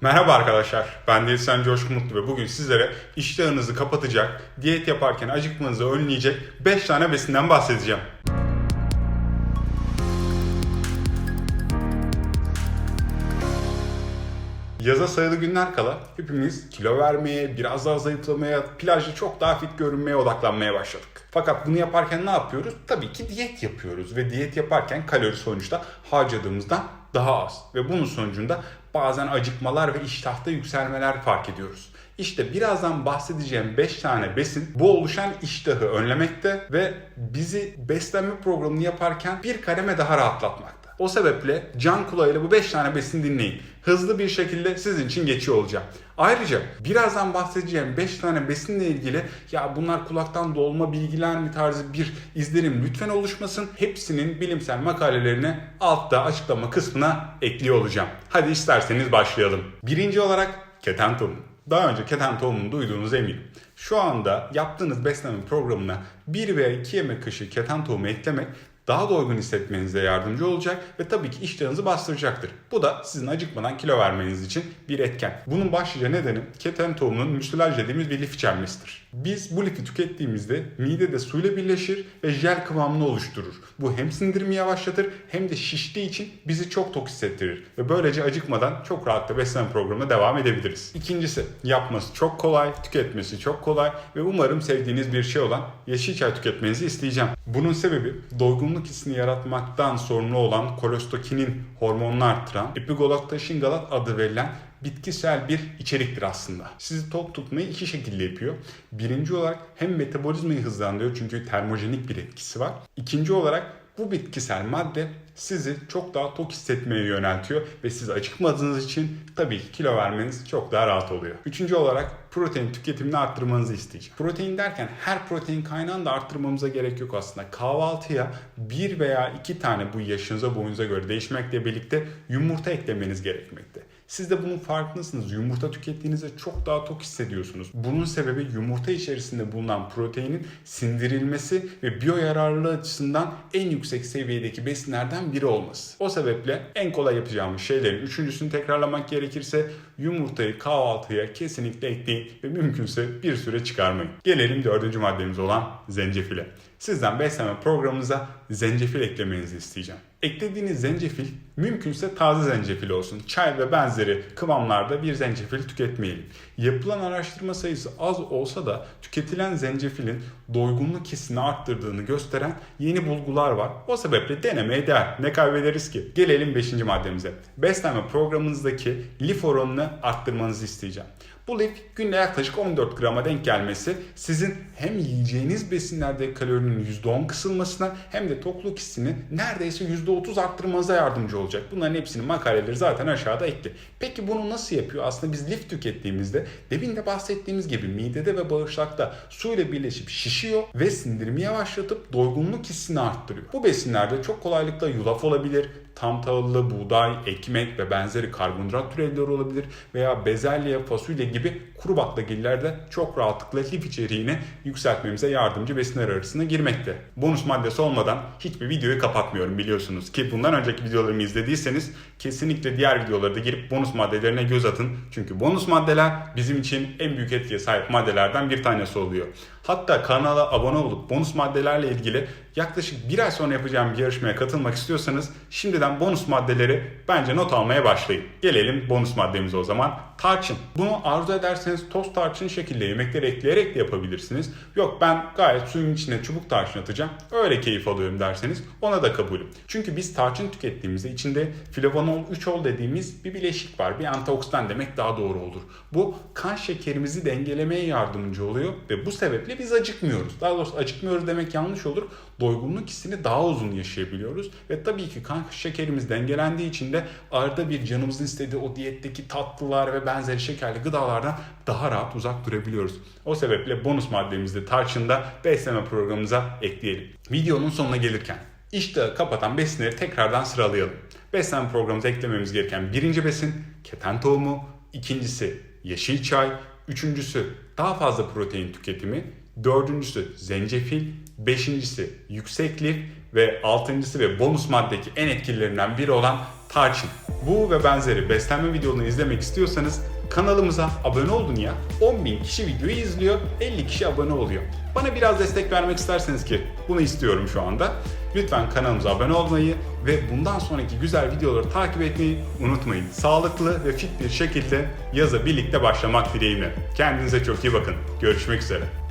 Merhaba arkadaşlar, ben diyetisyen Coşkun Mutlu ve bugün sizlere iştahınızı kapatacak, diyet yaparken acıkmanızı önleyecek 5 tane besinden bahsedeceğim. Yaza sayılı günler kala hepimiz kilo vermeye, biraz daha zayıflamaya, plajda çok daha fit görünmeye odaklanmaya başladık. Fakat bunu yaparken ne yapıyoruz? Tabii ki diyet yapıyoruz ve diyet yaparken kalori sonuçta harcadığımızdan daha az. Ve bunun sonucunda bazen acıkmalar ve iştahta yükselmeler fark ediyoruz. İşte birazdan bahsedeceğim 5 tane besin bu oluşan iştahı önlemekte ve bizi beslenme programını yaparken bir kademe daha rahatlatmakta. O sebeple can kulağıyla bu 5 tane besin dinleyin. Hızlı bir şekilde sizin için geçiyor olacağım. Ayrıca birazdan bahsedeceğim 5 tane besinle ilgili ya bunlar kulaktan dolma bilgiler mi tarzı bir izlenim lütfen oluşmasın. Hepsinin bilimsel makalelerini altta açıklama kısmına ekliyor olacağım. Hadi isterseniz başlayalım. Birinci olarak keten tohumu. Daha önce keten tohumunu duyduğunuz eminim. Şu anda yaptığınız beslenme programına 1 veya 2 yemek kaşığı keten tohumu eklemek daha doygun hissetmenize yardımcı olacak ve tabii ki iştahınızı bastıracaktır. Bu da sizin acıkmadan kilo vermeniz için bir etken. Bunun başlıca nedeni keten tohumunun müsilaj dediğimiz bir lif içermesidir. Biz bu lifi tükettiğimizde midede suyla birleşir ve jel kıvamını oluşturur. Bu hem sindirimi yavaşlatır hem de şiştiği için bizi çok tok hissettirir ve böylece acıkmadan çok rahatla beslenme programına devam edebiliriz. İkincisi yapması çok kolay, tüketmesi çok kolay ve umarım sevdiğiniz bir şey olan yeşil çay tüketmenizi isteyeceğim. Bunun sebebi doygunluk hissini yaratmaktan sorumlu olan kolestokinin hormonunu arttıran epigolaktaşingalat adı verilen bitkisel bir içeriktir aslında. Sizi tok tutmayı iki şekilde yapıyor. Birinci olarak hem metabolizmayı hızlandırıyor çünkü termojenik bir etkisi var. İkinci olarak bu bitkisel madde sizi çok daha tok hissetmeye yöneltiyor ve siz acıkmadığınız için tabii ki kilo vermeniz çok daha rahat oluyor. Üçüncü olarak protein tüketimini arttırmanızı isteyeceğim. Protein derken her protein kaynağını da arttırmamıza gerek yok aslında. Kahvaltıya bir veya iki tane bu yaşınıza boyunuza göre değişmekle birlikte yumurta eklemeniz gerekmekte. Siz de bunun farkındasınız. Yumurta tükettiğinizde çok daha tok hissediyorsunuz. Bunun sebebi yumurta içerisinde bulunan proteinin sindirilmesi ve biyoyararlılığı açısından en yüksek seviyedeki besinlerden biri olması. O sebeple en kolay yapacağımız şeylerin üçüncüsünü tekrarlamak gerekirse yumurtayı kahvaltıya kesinlikle ekleyin ve mümkünse bir süre çıkarmayın. Gelelim dördüncü maddemiz olan zencefile. Sizden beslenme programımıza zencefil eklemenizi isteyeceğim. Eklediğiniz zencefil mümkünse taze zencefil olsun. Çay ve benzeri kıvamlarda bir zencefil tüketmeyelim. Yapılan araştırma sayısı az olsa da tüketilen zencefilin doygunluk hissini arttırdığını gösteren yeni bulgular var. O sebeple denemeye değer. Ne kaybederiz ki? Gelelim 5. maddemize. Beslenme programınızdaki lif oranını arttırmanızı isteyeceğim. Bu lif günde yaklaşık 14 grama denk gelmesi sizin hem yiyeceğiniz besinlerde kalorinin %10 kısılmasına hem de tokluk hissini neredeyse %30 arttırmanıza yardımcı olacak. Bunların hepsinin makaleleri zaten aşağıda ekli. Peki bunu nasıl yapıyor? Aslında biz lif tükettiğimizde demin de bahsettiğimiz gibi midede ve bağırsakta suyla birleşip şişiyor ve sindirimi yavaşlatıp doygunluk hissini arttırıyor. Bu besinlerde çok kolaylıkla yulaf olabilir, tam tahıllı buğday, ekmek ve benzeri karbonhidrat türevleri olabilir veya bezelye, fasulye gibi kuru baklagillerde çok rahatlıkla lif içeriğini yükseltmemize yardımcı besinler arasına girmekte. Bonus maddesi olmadan hiçbir videoyu kapatmıyorum biliyorsunuz ki bundan önceki videolarımı izlediyseniz kesinlikle diğer videolara da girip bonus maddelerine göz atın. Çünkü bonus maddeler bizim için en büyük etkiye sahip maddelerden bir tanesi oluyor. Hatta kanala abone olup bonus maddelerle ilgili yaklaşık bir ay sonra yapacağım bir yarışmaya katılmak istiyorsanız şimdiden bonus maddeleri bence not almaya başlayın. Gelelim bonus maddemize o zaman. Tarçın. Bunu arzu ederseniz toz tarçın şekilde yemeklere ekleyerek de yapabilirsiniz. Yok ben gayet suyun içine çubuk tarçın atacağım. Öyle keyif alıyorum derseniz ona da kabulüm. Çünkü biz tarçın tükettiğimizde içinde flavonol 3ol dediğimiz bir bileşik var. Bir antioksidan demek daha doğru olur. Bu kan şekerimizi dengelemeye yardımcı oluyor ve bu sebeple biz acıkmıyoruz. Daha doğrusu acıkmıyoruz demek yanlış olur. Doygunluk hissini daha uzun yaşayabiliyoruz ve tabii ki kan şekerimiz dengelendiği için de arada bir canımızın istediği o diyetteki tatlılar ve benzeri şekerli gıdalardan daha rahat uzak durabiliyoruz. O sebeple bonus maddemizi tarçında beslenme programımıza ekleyelim. Videonun sonuna gelirken iştahı kapatan besinleri tekrardan sıralayalım. Beslenme programımıza eklememiz gereken birinci besin keten tohumu, ikincisi yeşil çay, üçüncüsü daha fazla protein tüketimi, dördüncüsü zencefil, beşincisi yüksek lif ve altıncısı ve bonus maddeki en etkililerinden biri olan tarçın. Bu ve benzeri beslenme videolarını izlemek istiyorsanız kanalımıza abone olun ya. 10.000 kişi videoyu izliyor, 50 kişi abone oluyor. Bana biraz destek vermek isterseniz ki bunu istiyorum şu anda. Lütfen kanalımıza abone olmayı ve bundan sonraki güzel videoları takip etmeyi unutmayın. Sağlıklı ve fit bir şekilde yaza birlikte başlamak dileğimle. Kendinize çok iyi bakın. Görüşmek üzere.